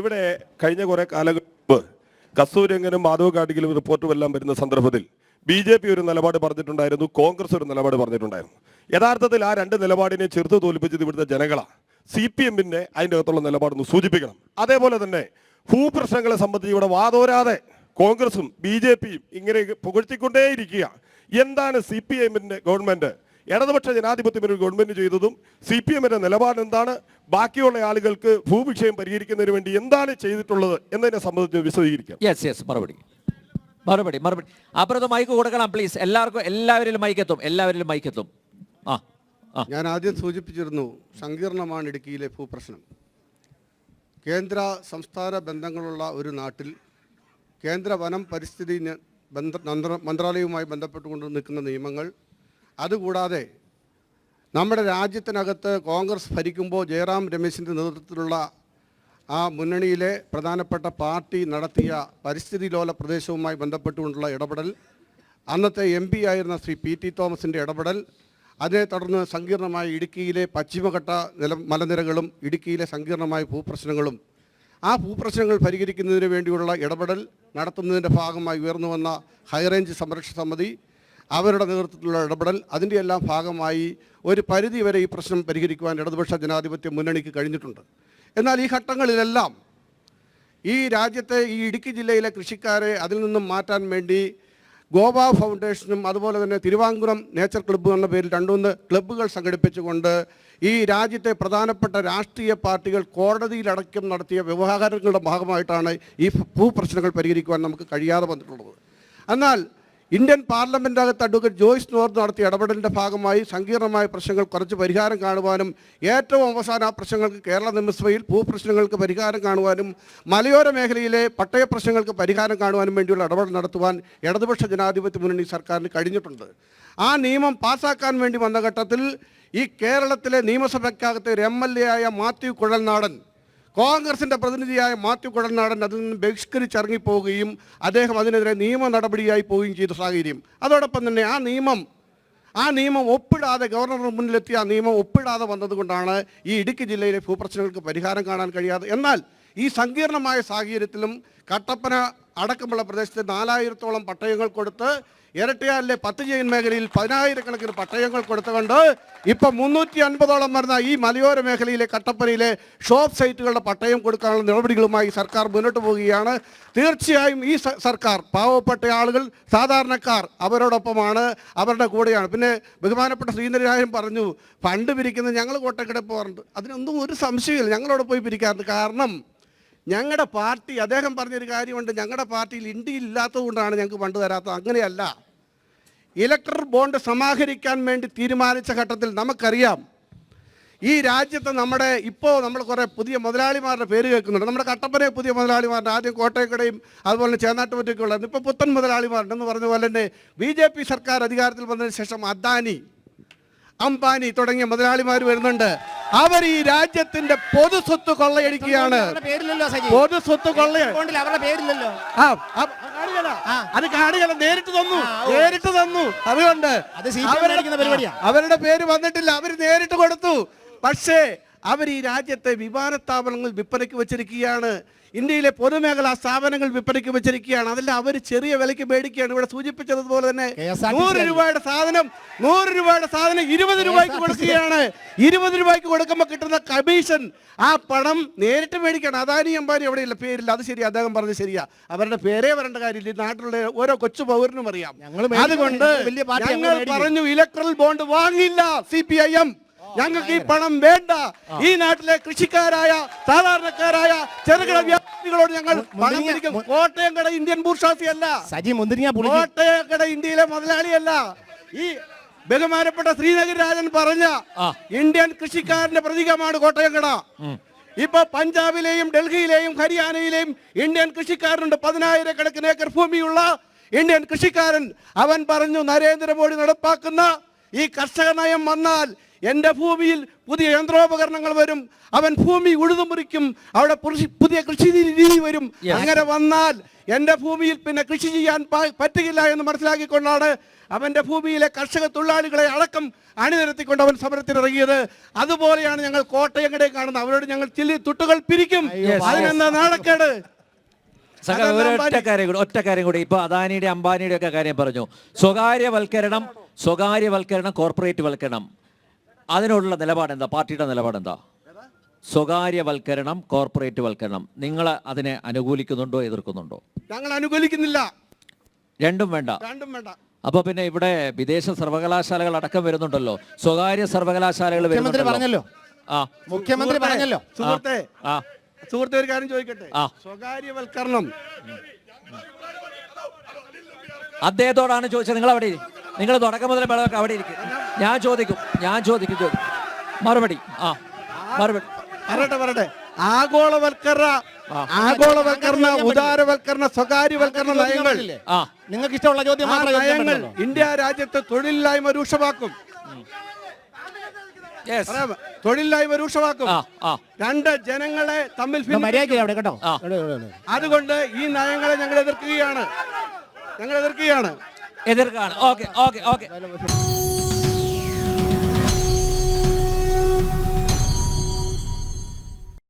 ഇവിടെ കഴിഞ്ഞ കുറെ കാലങ്ങൾ മുമ്പ് കസ്തൂരംഗനും മാധവ് കാട്ടിക്കലും റിപ്പോർട്ടും എല്ലാം വരുന്ന സന്ദർഭത്തിൽ ബി ജെ പി ഒരു നിലപാട് പറഞ്ഞിട്ടുണ്ടായിരുന്നു കോൺഗ്രസ് ഒരു നിലപാട് പറഞ്ഞിട്ടുണ്ടായിരുന്നു. യഥാർത്ഥത്തിൽ ആ രണ്ട് നിലപാടിനെ ചെറുത്ത് തോൽപ്പിച്ചത് ഇവിടുത്തെ ജനങ്ങളാണ് സി പി എമ്മിന്റെ അതിന്റെ അകത്തുള്ള നിലപാടൊന്ന് സൂചിപ്പിക്കണം. അതേപോലെ തന്നെ ഭൂപ്രശ്നങ്ങളെ സംബന്ധിച്ച് ഇവിടെ വാതോരാതെ കോൺഗ്രസും ബി ജെ പിയും ഇങ്ങനെ പുകഴ്ത്തിക്കൊണ്ടേയിരിക്കുക. എന്താണ് സി പി എമ്മിന്റെ ഗവൺമെന്റ്? ഇടതുപക്ഷ ജനാധിപത്യം ഒരു ഗവൺമെന്റ് ചെയ്തതും സി പി എമ്മിന്റെ നിലപാട് എന്താണ് ബാക്കിയുള്ള ആളുകൾക്ക് ഭൂവിഷയം പരിഹരിക്കുന്നതിന് വേണ്ടി എന്താണ് ചെയ്തിട്ടുള്ളത് എന്നതിനെ സംബന്ധിച്ച് വിശദീകരിക്കാം. യെസ് യെസ് മറുപടി. മറുപടി മറുപടി. അപ്പുറത്ത് മൈക്ക് കൊടുക്കണം പ്ലീസ് എല്ലാവർക്കും എല്ലാവരിലും മൈക്കെത്തും എല്ലാവരിലും മൈക്കെത്തും ആ ആ. ഞാൻ ആദ്യം സൂചിപ്പിച്ചിരുന്നു സങ്കീർണമാണ് ഇടുക്കിയിലെ ഭൂപ്രശ്നം. കേന്ദ്ര സംസ്ഥാന ബന്ധങ്ങളുള്ള ഒരു നാട്ടിൽ കേന്ദ്ര വനം പരിസ്ഥിതി മന്ത്രാലയവുമായി ബന്ധപ്പെട്ടുകൊണ്ട് നിൽക്കുന്ന നിയമങ്ങൾ അതുകൂടാതെ നമ്മുടെ രാജ്യത്തിനകത്ത് കോൺഗ്രസ് ഭരിക്കുമ്പോൾ ജയറാം രമേശിന്റെ നേതൃത്വത്തിലുള്ള ആ മുന്നണിയിലെ പ്രധാനപ്പെട്ട പാർട്ടി നടത്തിയ പരിസ്ഥിതി ലോല പ്രദേശവുമായി ബന്ധപ്പെട്ടുകൊണ്ടുള്ള ഇടപെടൽ അന്നത്തെ എം പി ആയിരുന്ന ശ്രീ പി ടി തോമസിന്റെ ഇടപെടൽ അതിനെ തുടർന്ന് സങ്കീർണമായ ഇടുക്കിയിലെ പശ്ചിമഘട്ട നില മലനിരകളും ഇടുക്കിയിലെ സങ്കീർണമായ ഭൂപ്രശ്നങ്ങളും ആ ഭൂപ്രശ്നങ്ങൾ പരിഹരിക്കുന്നതിന് വേണ്ടിയുള്ള ഇടപെടൽ നടത്തുന്നതിന്റെ ഭാഗമായി ഉയർന്നു വന്ന ഹൈറേഞ്ച് സംരക്ഷണ സമിതി അവരുടെ നേതൃത്വത്തിലുള്ള ഇടപെടൽ അതിന്റെ എല്ലാം ഭാഗമായി ഒരു പരിധി വരെ ഈ പ്രശ്നം പരിഹരിക്കുവാൻ ഇടതുപക്ഷ ജനാധിപത്യ മുന്നണിക്ക് കഴിഞ്ഞിട്ടുണ്ട്. എന്നാൽ ഈ ഘട്ടങ്ങളിലെല്ലാം ഈ രാജ്യത്തെ ഈ ഇടുക്കി ജില്ലയിലെ കൃഷിക്കാരെ അതിൽ നിന്നും മാറ്റാൻ വേണ്ടി ഗോവ ഫൗണ്ടേഷനും അതുപോലെ തന്നെ തിരുവാങ്കുളം നേച്ചർ ക്ലബ്ബ് എന്ന പേരിൽ രണ്ടുമൂന്ന് ക്ലബ്ബുകൾ സംഘടിപ്പിച്ചുകൊണ്ട് ഈ രാജ്യത്തെ പ്രധാനപ്പെട്ട രാഷ്ട്രീയ പാർട്ടികൾ കോടതിയിലടക്കം നടത്തിയ വ്യവഹാരങ്ങളുടെ ഭാഗമായിട്ടാണ് ഈ ഭൂപ്രശ്നങ്ങൾ പരിഹരിക്കുവാൻ നമുക്ക് കഴിയാതെ വന്നിട്ടുള്ളത്. എന്നാൽ ഇന്ത്യൻ പാർലമെന്റിനകത്ത് അഡ്വക്കേറ്റ് ജോയ്സ് നോർത്ത് നടത്തിയ ഇടപെടലിന്റെ ഭാഗമായി സങ്കീർണമായ പ്രശ്നങ്ങൾ കുറച്ച് പരിഹാരം കാണുവാനും ഏറ്റവും അവസാനം ആ പ്രശ്നങ്ങൾക്ക് കേരള നിയമസഭയിൽ ഭൂപ്രശ്നങ്ങൾക്ക് പരിഹാരം കാണുവാനും മലയോര മേഖലയിലെ പട്ടയ പ്രശ്നങ്ങൾക്ക് പരിഹാരം കാണുവാനും വേണ്ടിയുള്ള ഇടപെടൽ നടത്തുവാൻ ഇടതുപക്ഷ ജനാധിപത്യ മുന്നണി സർക്കാരിന് കഴിഞ്ഞിട്ടുണ്ട്. ആ നിയമം പാസാക്കാൻ വേണ്ടി വന്ന ഘട്ടത്തിൽ ഈ കേരളത്തിലെ നിയമസഭയ്ക്കകത്തെ ഒരു എം എൽ എ ആയ മാത്യു കുഴൽനാടൻ കോൺഗ്രസിന്റെ പ്രതിനിധിയായ മാത്യു കുഴൽനാടൻ അതിൽ നിന്ന് ബഹിഷ്കരിച്ചിറങ്ങിപ്പോവുകയും അദ്ദേഹം അതിനെതിരെ നിയമ നടപടിയായി പോവുകയും ചെയ്ത സാഹചര്യം. അതോടൊപ്പം തന്നെ ആ നിയമം ആ നിയമം ഒപ്പിടാതെ ഗവർണറുടെ മുന്നിലെത്തി ആ നിയമം ഒപ്പിടാതെ വന്നതുകൊണ്ടാണ് ഈ ഇടുക്കി ജില്ലയിലെ ഭൂപ്രശ്നങ്ങൾക്ക് പരിഹാരം കാണാൻ കഴിയാതെ. എന്നാൽ ഈ സങ്കീർണമായ സാഹചര്യത്തിലും കട്ടപ്പന അടക്കമുള്ള പ്രദേശത്ത് നാലായിരത്തോളം പട്ടയങ്ങൾ കൊടുത്ത് ഇരട്ടയാലിലെ പത്ത് ജയിൻ മേഖലയിൽ പതിനായിരക്കണക്കിന് പട്ടയങ്ങൾ കൊടുത്തുകൊണ്ട് ഇപ്പം മുന്നൂറ്റി അൻപതോളം വരുന്ന ഈ മലയോര മേഖലയിലെ കട്ടപ്പനയിലെ ഷോപ്പ് സൈറ്റുകളുടെ പട്ടയം കൊടുക്കാനുള്ള നടപടികളുമായി സർക്കാർ മുന്നോട്ട് പോവുകയാണ്. തീർച്ചയായും ഈ സർക്കാർ പാവപ്പെട്ട ആളുകൾ സാധാരണക്കാർ അവരോടൊപ്പമാണ് അവരുടെ കൂടെയാണ്. പിന്നെ ബഹുമാനപ്പെട്ട ശ്രീധരനായൻ പറഞ്ഞു ഫണ്ട് പിരിക്കുന്നത് ഞങ്ങൾ കോട്ടക്കിടെ പോകാറുണ്ട്. അതിനൊന്നും ഒരു സംശയമില്ല ഞങ്ങളോട് പോയി പിരിക്കാറുണ്ട്. കാരണം ഞങ്ങളുടെ പാർട്ടി അദ്ദേഹം പറഞ്ഞൊരു കാര്യമുണ്ട് ഞങ്ങളുടെ പാർട്ടിയിൽ ഇന്ത്യയിൽ ഇല്ലാത്തതുകൊണ്ടാണ് ഞങ്ങൾക്ക് ഫണ്ട് തരാത്തത്. അങ്ങനെയല്ല. ഇലക്ടർ ബോണ്ട് സമാഹരിക്കാൻ വേണ്ടി തീരുമാനിച്ച ഘട്ടത്തിൽ നമുക്കറിയാം. ഈ രാജ്യത്ത് നമ്മുടെ ഇപ്പോൾ നമ്മൾ കുറേ പുതിയ മുതലാളിമാരുടെ പേര് കേൾക്കുന്നുണ്ട്. നമ്മുടെ കട്ടപ്പനയെ പുതിയ മുതലാളിമാരുടെ ആദ്യം കോട്ടയക്കടയും അതുപോലെ തന്നെ ചേന്നാട്ടുപറ്റൊക്കെ ഉള്ളതാണ് ഇപ്പോൾ പുത്തൻ മുതലാളിമാരുണ്ടെന്ന് പറഞ്ഞ പോലെ തന്നെ ബി സർക്കാർ അധികാരത്തിൽ വന്നതിന് ശേഷം അദാനി അംബാനി തുടങ്ങിയ മുതലാളിമാർ വരുന്നുണ്ട്. അവർ ഈ രാജ്യത്തിന്റെ പൊതു സ്വത്ത് കൊള്ളയടിക്കുകയാണ്. പൊതു സ്വത്ത് കൊള്ളയ അവരുടെ പേരില്ലല്ലോ? ആ, ആ, കാണുകേല. അത് കാണുകയല്ല നേരിട്ട് തന്നു നേരിട്ട് തന്നു. അതുകൊണ്ട് അവരുടെ പേര് വന്നിട്ടില്ല അവർ നേരിട്ട് കൊടുത്തു. പക്ഷേ അവർ ഈ രാജ്യത്തെ വിമാനത്താവളങ്ങൾ വിൽപ്പനയ്ക്ക് വെച്ചിരിക്കുകയാണ്. ഇന്ത്യയിലെ പൊതുമേഖലാ സ്ഥാപനങ്ങൾ വിൽപ്പനയ്ക്ക് വെച്ചിരിക്കുകയാണ്. അതെല്ലാം അവർ ചെറിയ വിലയ്ക്ക് മേടിക്കുകയാണ്. ഇവിടെ സൂചിപ്പിച്ചതുപോലെ തന്നെ നൂറ് രൂപയുടെ സാധനം നൂറ് രൂപയുടെ സാധനം ഇരുപത് രൂപയ്ക്ക് കൊടുക്കുകയാണ്. ഇരുപത് രൂപയ്ക്ക് കൊടുക്കുമ്പോൾ കിട്ടുന്ന കമ്മീഷൻ ആ പണം നേരിട്ട് മേടിക്കണം അദാനി അംബാനി എവിടെയില്ല പേരില്ല. അത് ശരി അദ്ദേഹം പറഞ്ഞത് ശരിയാ. അവരുടെ പേരേ വരേണ്ട കാര്യമില്ല. നാട്ടിലുള്ള ഓരോ കൊച്ചു പൗരനും അറിയാം. അതുകൊണ്ട് ഞങ്ങൾ പറഞ്ഞു ഇലക്ട്രൽ ബോണ്ട് വാങ്ങില്ല സി പി ഐ എം. ഞങ്ങൾക്ക് ഈ പണം വേണ്ട. ഈ നാട്ടിലെ കൃഷിക്കാരായ സാധാരണക്കാരായ ചെറുകിട വ്യാപാരികളോട് ഞങ്ങൾ പണം കോട്ടയം കട ഇന്ത്യൻ ബൂർഷാസി അല്ല സജി മുന്തിരിങ്ങ കോട്ടയം കട ഇന്ത്യയിലെ മുതലാളിയല്ല. ഈ ബഹുമാനപ്പെട്ട ശ്രീനഗർ രാജൻ പറഞ്ഞ ഇന്ത്യൻ കൃഷിക്കാരന്റെ പ്രതീകമാണ് കോട്ടയക്കട ഇപ്പൊ പഞ്ചാബിലെയും ഡൽഹിയിലെയും ഹരിയാനയിലെയും ഇന്ത്യൻ കൃഷിക്കാരനുണ്ട് പതിനായിരക്കണക്കിന് ഏക്കർ ഭൂമിയുള്ള ഇന്ത്യൻ കൃഷിക്കാരൻ അവൻ പറഞ്ഞു നരേന്ദ്രമോദി നടപ്പാക്കുന്ന ഈ കർഷക നയം വന്നാൽ എന്റെ ഭൂമിയിൽ പുതിയ യന്ത്രോപകരണങ്ങൾ വരും. അവൻ ഭൂമി ഉഴുതുമുറിക്കും അവിടെ പുതിയ കൃഷി രീതി വരും. അങ്ങനെ വന്നാൽ എന്റെ ഭൂമിയിൽ പിന്നെ കൃഷി ചെയ്യാൻ പറ്റുകയില്ല എന്ന് മനസ്സിലാക്കിക്കൊണ്ടാണ് അവന്റെ ഭൂമിയിലെ കർഷക തൊഴിലാളികളെ അടക്കം അണിനിരത്തിക്കൊണ്ട് അവൻ സമരത്തിനിറങ്ങിയത്. അതുപോലെയാണ് ഞങ്ങൾ കോട്ടയങ്ങടെ കാണുന്നത്. അവരോട് ഞങ്ങൾ ചില്ലി തുട്ടുകൾ പിരിക്കും. അതിനെന്താ നാടക്കേട് കാര്യം കൂടി ഒറ്റ കാര്യം കൂടി. ഇപ്പൊ അദാനിയുടെ അംബാനിയുടെ ഒക്കെ കാര്യം പറഞ്ഞു. സ്വകാര്യവൽക്കരണം സ്വകാര്യവൽക്കരണം കോർപ്പറേറ്റ് വൽക്കരണം. അതിനുള്ള നിലപാട് എന്താ പാർട്ടിയുടെ നിലപാട് എന്താ സ്വകാര്യവൽക്കരണം കോർപ്പറേറ്റ് വൽക്കരണം. നിങ്ങൾ അതിനെ അനുകൂലിക്കുന്നുണ്ടോ എതിർക്കുന്നുണ്ടോ? ഞങ്ങൾ അനുകൂലിക്കുന്നില്ല. രണ്ടും വേണ്ട. രണ്ടും വേണ്ട. അപ്പൊ പിന്നെ ഇവിടെ വിദേശ സർവകലാശാലകൾ അടക്കം വരുന്നുണ്ടല്ലോ. സ്വകാര്യ സർവകലാശാലകൾ മുഖ്യമന്ത്രി പറഞ്ഞല്ലോ. ആ. മുഖ്യമന്ത്രി പറഞ്ഞല്ലോ. സുഹൃത്തെ. ആ. സുഹൃത്തെ ഒരു കാര്യം ചോദിക്കട്ടെ? ആ. സ്വകാര്യവൽക്കരണം. അദ്ദേഹത്തോടാണ് ചോദിച്ചത്. നിങ്ങൾ അവിടെ നിങ്ങൾ തുടക്കം മുതൽ അവിടെ ഇരിക്കും. ഞാൻ ചോദിക്കും ഞാൻ ചോദിക്കും ചോദിക്കും. മറുപടി. ആ മറുപടി. പറയട്ടെ പറയട്ടെ. ആഗോളവൽക്കരണ ആഗോളവൽക്കരണ ഉദാരവൽക്കരണ സ്വകാര്യവൽക്കരണ നയങ്ങൾ. നിങ്ങൾക്ക് ഇഷ്ടമുള്ള ചോദ്യം നയങ്ങൾ ഇന്ത്യ രാജ്യത്ത് തൊഴിലില്ലായ്മ രൂക്ഷമാക്കും. തൊഴിലില്ലായ്മ രൂക്ഷമാക്കും. രണ്ട് ജനങ്ങളെ തമ്മിൽ കേട്ടോ. അതുകൊണ്ട് ഈ നയങ്ങളെ ഞങ്ങൾ എതിർക്കുകയാണ്. ഞങ്ങൾ എതിർക്കുകയാണ്. എതിർക്കാണ് ഓക്കെ ഓക്കെ ഓക്കെ.